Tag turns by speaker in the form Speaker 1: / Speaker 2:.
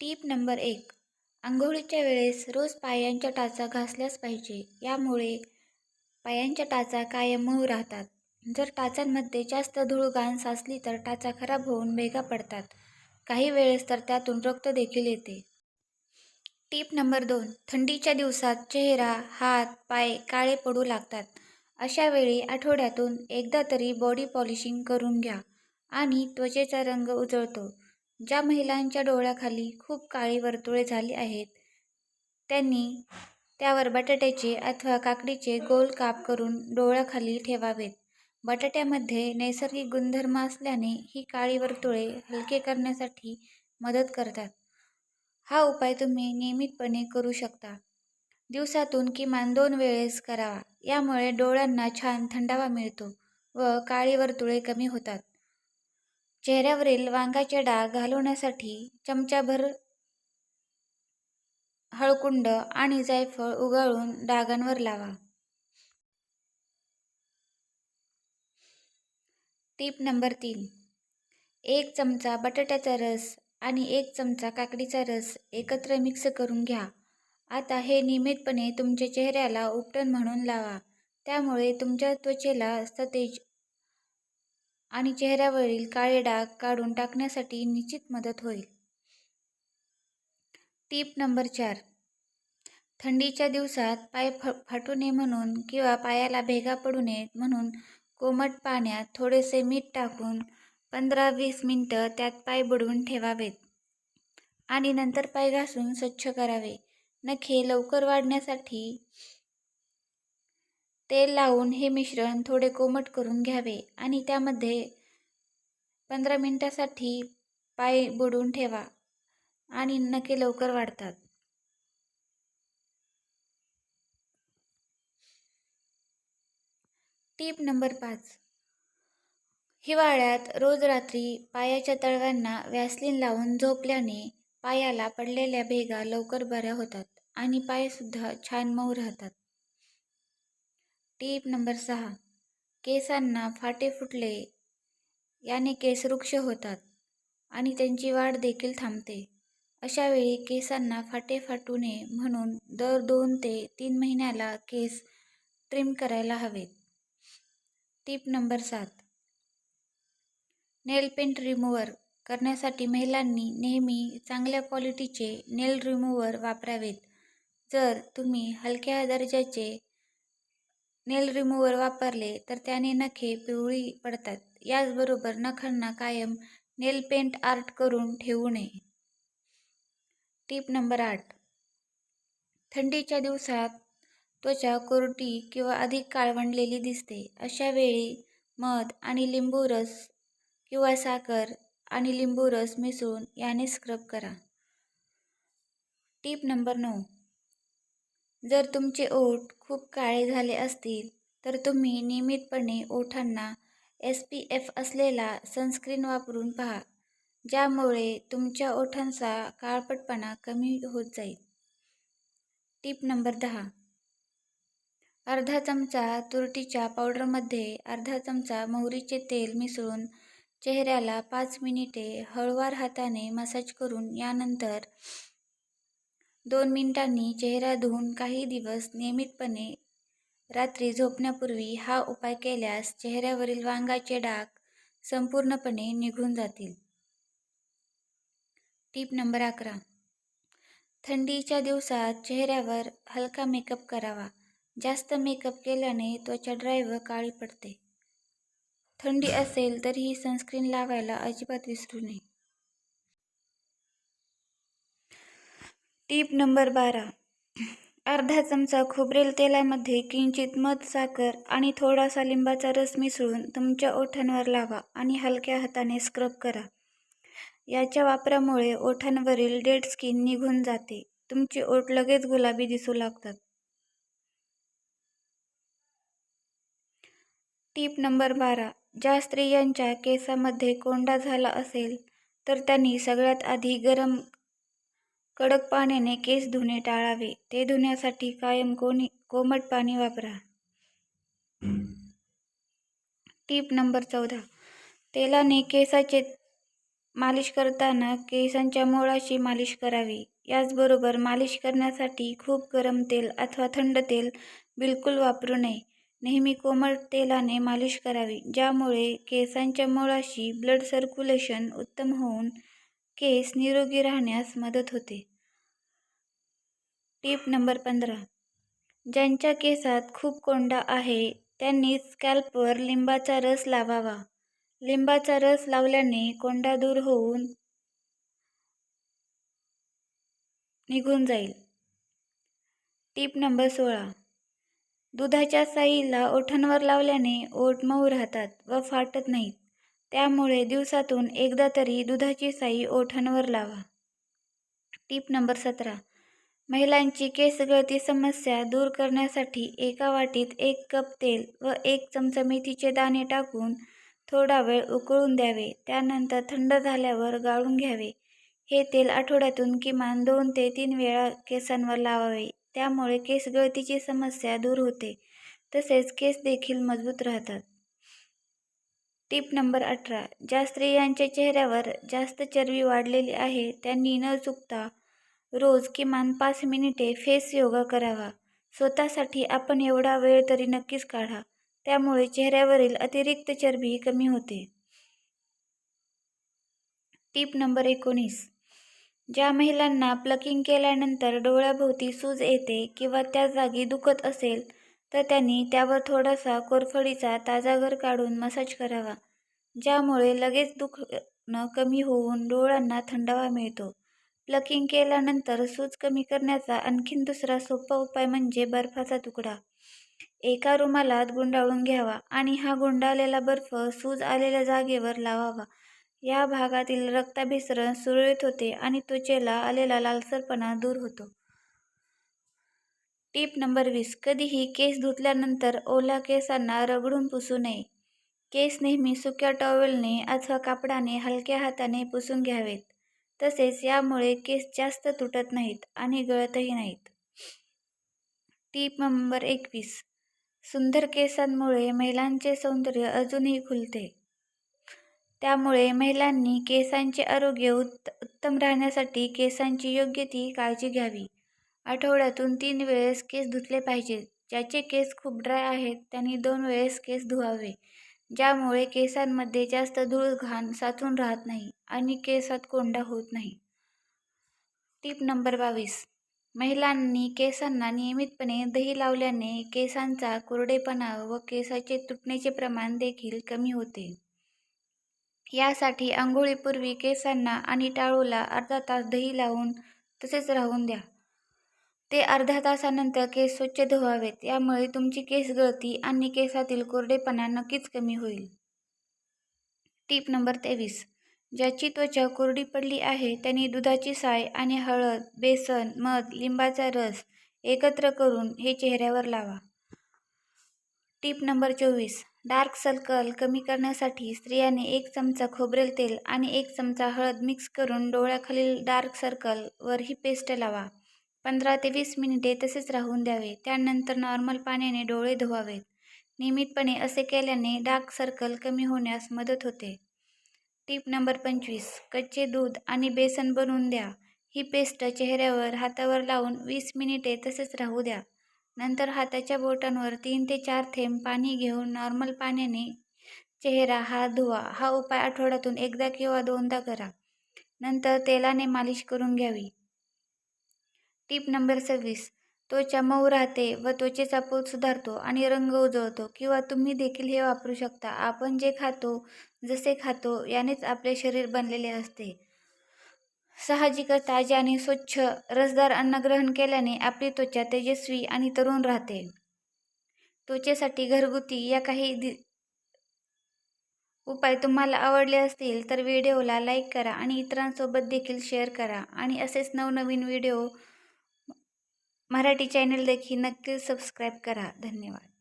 Speaker 1: टीप number एक आंघोळीच्या वेळेस रोज पायांच्या टाचा घासल्याच पाहिजे. यामुळे पायांच्या टाचा कायम मऊ राहतात. जर टाचांमध्ये जास्त धूळ साचली तर टाचा खराब होऊन भेगा पडतात. काही वेळेस तर त्यातून रक्त देखील येते. टीप नंबर दोन थंडीच्या दिवसात चेहरा हात पाय काळे पडू लागतात. अशा वेळी आठवड्यातून एकदा तरी बॉडी पॉलिशिंग करून घ्या आणि त्वचेचा रंग उजळतो. ज्या महिलांच्या डोळ्याखाली खूप काळी वर्तुळे झाली आहेत त्यांनी त्यावर बटाट्याचे अथवा काकडीचे गोल काप करून डोळ्याखाली ठेवावेत. बटाट्यामध्ये नैसर्गिक गुणधर्म असल्याने ही काळी वर्तुळे हलके करण्यासाठी मदत करतात. हा उपाय तुम्ही नियमितपणे करू शकता. दिवसातून किमान दोन वेळेस करावा. यामुळे डोळ्यांना छान थंडावा मिळतो व काळी वर्तुळे कमी होतात. चेहऱ्यावरील वांगाचे डाग घालवण्यासाठी चमचाभर हळकुंड आणि जायफळ उगाळून डागांवर लावा. टीप नंबर तीन. एक चमचा बटाट्याचा रस आणि एक चमचा काकडीचा रस एकत्र मिक्स करून घ्या. आता हे नियमितपणे तुमच्या चेहऱ्याला उपटण म्हणून लावा. त्यामुळे तुमच्या त्वचेला सतेज आणि चेहऱ्यावरील काळे डाग काढून टाकण्यासाठी निश्चित मदत होईल. टीप नंबर चार. थंडीच्या दिवसात पाय फ फाटू नये म्हणून किंवा पायाला भेगा पडू नयेत म्हणून कोमट पाण्यात थोडेसे मीठ टाकून पंधरा वीस मिनटं त्यात पाय बुडवून ठेवावेत. आणि नंतर पाय घासून स्वच्छ करावे. नखे लवकर वाढण्यासाठी तेल लावून हे मिश्रण थोडे कोमट करून घ्यावे आणि त्यामध्ये पंधरा मिनटासाठी पाय बुडवून ठेवा आणि नके लवकर वाढतात. टीप नंबर पाच. हिवाळ्यात रोज रात्री पायाच्या तळव्यांना व्यासलीन लावून झोपल्याने पायाला पडलेल्या भेगा लवकर बऱ्या होतात आणि पायसुद्धा छान मऊ राहतात. टीप नंबर सहा. केसांना फाटे फुटले याने केस वृक्ष होतात आणि त्यांची वाढ देखील थांबते. अशा वेळी केसांना फाटे फाटू नये म्हणून दर दोन ते तीन महिन्याला केस ट्रिम करायला हवेत. टीप नंबर सात. नेल पेंट रिमूव्हर करण्यासाठी महिलांनी नेहमी चांगल्या क्वालिटीचे नेल रिमूव्हर वापरावेत. जर तुम्ही हलक्या दर्जाचे नेल रिमूव्हर वापरले तर त्याने नखे पिवळी पडतात. याचबरोबर नखांना कायम नेल पेंट आर्ट करून ठेवू नये. टीप नंबर आठ. थंडीच्या दिवसात त्वचा कोरटी किंवा अधिक काळवंडलेली दिसते. अशा वेळी मध आणि लिंबू रस किंवा साखर आणि लिंबू रस मिसळून याने स्क्रब करा. टीप नंबर नऊ. जर तुमचे ओठ खूप काळे झाले असतील तर तुम्ही नियमितपणे ओठांना एस पी एफ असलेला सनस्क्रीन वापरून पहा ज्यामुळे तुमच्या ओठांचा काळपटपणा कमी होत जाईल. टीप नंबर दहा. अर्धा चमचा तुरटीच्या पावडरमध्ये अर्धा चमचा मोहरीचे तेल मिसळून चेहऱ्याला पाच मिनिटे हळवार हाताने मसाज करून यानंतर दोन मिनिटांनी चेहरा धुवून काही दिवस नियमितपणे रात्री झोपण्यापूर्वी हा उपाय केल्यास चेहऱ्यावरील वांगाचे डाग संपूर्णपणे निघून जातील. टीप नंबर अकरा. थंडीच्या दिवसात चेहऱ्यावर हलका मेकअप करावा. जास्त मेकअप केल्याने त्वचा ड्राय व काळी पडते. थंडी असेल तरीही सनस्क्रीन लावायला अजिबात विसरू नये. टीप नंबर बारा. अर्धा चमचा खोबरेल तेलामध्ये किंचित मध साखर आणि थोडासा लिंबाचा रस मिसळून तुमच्या ओठांवर लावा आणि हलक्या हाताने स्क्रब करा. याच्या वापरामुळे ओठांवरील डेड स्किन निघून जाते. तुमचे ओठ लगेच गुलाबी दिसू लागतात. टीप नंबर बारा. ज्या स्त्रियांच्या केसामध्ये कोंडा झाला असेल तर त्यांनी सगळ्यात आधी गरम कडक पाण्याने केस धुणे टाळावे. ते धुण्यासाठी कायम कोणी कोमट पाणी वापरा. टीप नंबर चौदा. तेलाने केसाचे मालिश करताना केसांच्या मुळाशी मालिश करावी. याचबरोबर मालिश करण्यासाठी खूप गरम तेल अथवा थंड तेल बिलकुल वापरू नये. नेहमी कोमट तेलाने मालिश करावी ज्यामुळे केसांच्या मुळाशी ब्लड सर्क्युलेशन उत्तम होऊन केस निरोगी राहण्यास मदत होते. टीप नंबर पंधरा. ज्यांच्या केसात खूप कोंडा आहे त्यांनी स्कॅल्पवर लिंबाचा रस लावावा. लिंबाचा रस लावल्याने कोंडा दूर होऊन निघून जाईल. टीप नंबर सोळा. दुधाच्या साईला ओठांवर लावल्याने ओठ मऊ राहतात व फाटत नाहीत. त्यामुळे दिवसातून एकदा तरी दुधाची साई ओठांवर लावा. टीप नंबर सतरा. महिलांची केस गळती समस्या दूर करण्यासाठी एका वाटीत एक कप तेल व एक चमचा मेथीचे दाणे टाकून थोडा वेळ उकळून द्यावे. त्यानंतर थंड झाल्यावर गाळून घ्यावे. हे तेल आठवड्यातून किमान दोन ते तीन वेळा केसांवर लावावे. त्यामुळे केस गळतीची समस्या दूर होते. तसेच केस देखील मजबूत राहतात. टीप नंबर अठरा. ज्या स्त्रियांच्या चेहऱ्यावर जास्त चरबी वाढलेली आहे त्यांनी न चुकता रोज किमान पाच मिनिटे फेस योगा करावा. स्वतःसाठी आपण एवढा वेळ तरी नक्कीच काढा. त्यामुळे चेहऱ्यावरील अतिरिक्त चरबी कमी होते. टीप नंबर एकोणीस. ज्या महिलांना प्लकिंग केल्यानंतर डोळ्याभोवती सूज येते किंवा त्या जागी दुखत असेल तर त्यांनी त्यावर थोडासा कोरफडीचा ताजा घर काढून मसाज करावा ज्यामुळे लगेच दुखणं कमी होऊन डोळ्यांना थंडावा मिळतो. प्लकिंग केल्यानंतर सूज कमी करण्याचा आणखीन दुसरा सोपा उपाय म्हणजे बर्फाचा तुकडा. एका रुमालात गुंडाळून घ्यावा आणि हा गुंडाळलेला बर्फ सूज आलेल्या जागेवर लावावा. या भागातील रक्ताभिसरण सुरळीत होते आणि त्वचेला आलेला लालसरपणा दूर होतो. टीप नंबर वीस. कधीही केस धुतल्यानंतर ओला केसांना रगडून पुसू नये. केस नेहमी सुक्या टॉवेलने अथवा कापडाने हलक्या हाताने पुसून घ्यावेत. तसेच यामुळे केस जास्त तुटत नाहीत आणि गळतही नाहीत. टीप नंबर एकवीस. सुंदर केसांमुळे महिलांचे सौंदर्य अजूनही खुलते. त्यामुळे महिलांनी केसांचे आरोग्य उत्त उत्तम राहण्यासाठी केसांची योग्य ती काळजी घ्यावी. आठवड्यातून तीन वेळेस केस धुतले पाहिजेत. ज्याचे केस खूप ड्राय आहेत त्यांनी दोन वेळेस केस धुवावे ज्यामुळे केसांमध्ये जास्त धूळ घाण साचून राहत नाही आणि केसात कोंडा होत नाही. टीप नंबर बावीस. महिलांनी केसांना नियमितपणे दही लावल्याने केसांचा कोरडेपणा व केसाचे तुटण्याचे प्रमाण देखील कमी होते. यासाठी आंघोळीपूर्वी केसांना आणि टाळूला अर्धा तास दही लावून तसेच राहून द्या. ते अर्ध्या तासानंतर केस स्वच्छ धुवावेत. यामुळे तुमची केस गळती आणि केसातील कोरडेपणा नक्कीच कमी होईल. टीप नंबर तेवीस. ज्याची त्वचा कोरडी पडली आहे त्यांनी दुधाची साय आणि हळद बेसन मध लिंबाचा रस एकत्र करून हे चेहऱ्यावर लावा. टीप नंबर चोवीस. डार्क सर्कल कमी करण्यासाठी स्त्रियाने एक चमचा खोबरेल तेल आणि एक चमचा हळद मिक्स करून डोळ्याखालील डार्क सर्कलवर ही पेस्ट लावा. पंधरा ते वीस मिनिटे तसेच राहून द्यावे. त्यानंतर नॉर्मल पाण्याने डोळे धुवावेत. नियमितपणे असे केल्याने डार्क सर्कल कमी होण्यास मदत होते. टीप नंबर पंचवीस. कच्चे दूध आणि बेसन बनवून द्या. ही पेस्ट चेहऱ्यावर हातावर लावून वीस मिनिटे तसेच राहू द्या. नंतर हाताच्या बोटांवर तीन ते चार थेंब पाणी घेऊन नॉर्मल पाण्याने चेहरा हात धुवा. हा उपाय आठवड्यातून एकदा किंवा दोनदा करा. नंतर तेलाने मालिश करून घ्यावी. टीप नंबर सव्वीस. त्वचा मऊ राहते व त्वचेचा पोत सुधारतो आणि रंग उजळतो किंवा तुम्ही देखील हे वापरू शकता. आपण जे खातो जसे खातो यानेच आपले शरीर बनलेले असते. साहजिकच ताजे आणि स्वच्छ रसदार अन्न ग्रहण केल्याने आपली त्वचा तेजस्वी आणि तरुण राहते. त्वचेसाठी घरगुती या काही दि उपाय तुम्हाला आवडले असतील तर व्हिडिओला लाईक करा आणि इतरांसोबत देखील शेअर करा. आणि असेच नवनवीन व्हिडिओ मराठी चॅनल देखील नक्की सबस्क्राईब करा. धन्यवाद.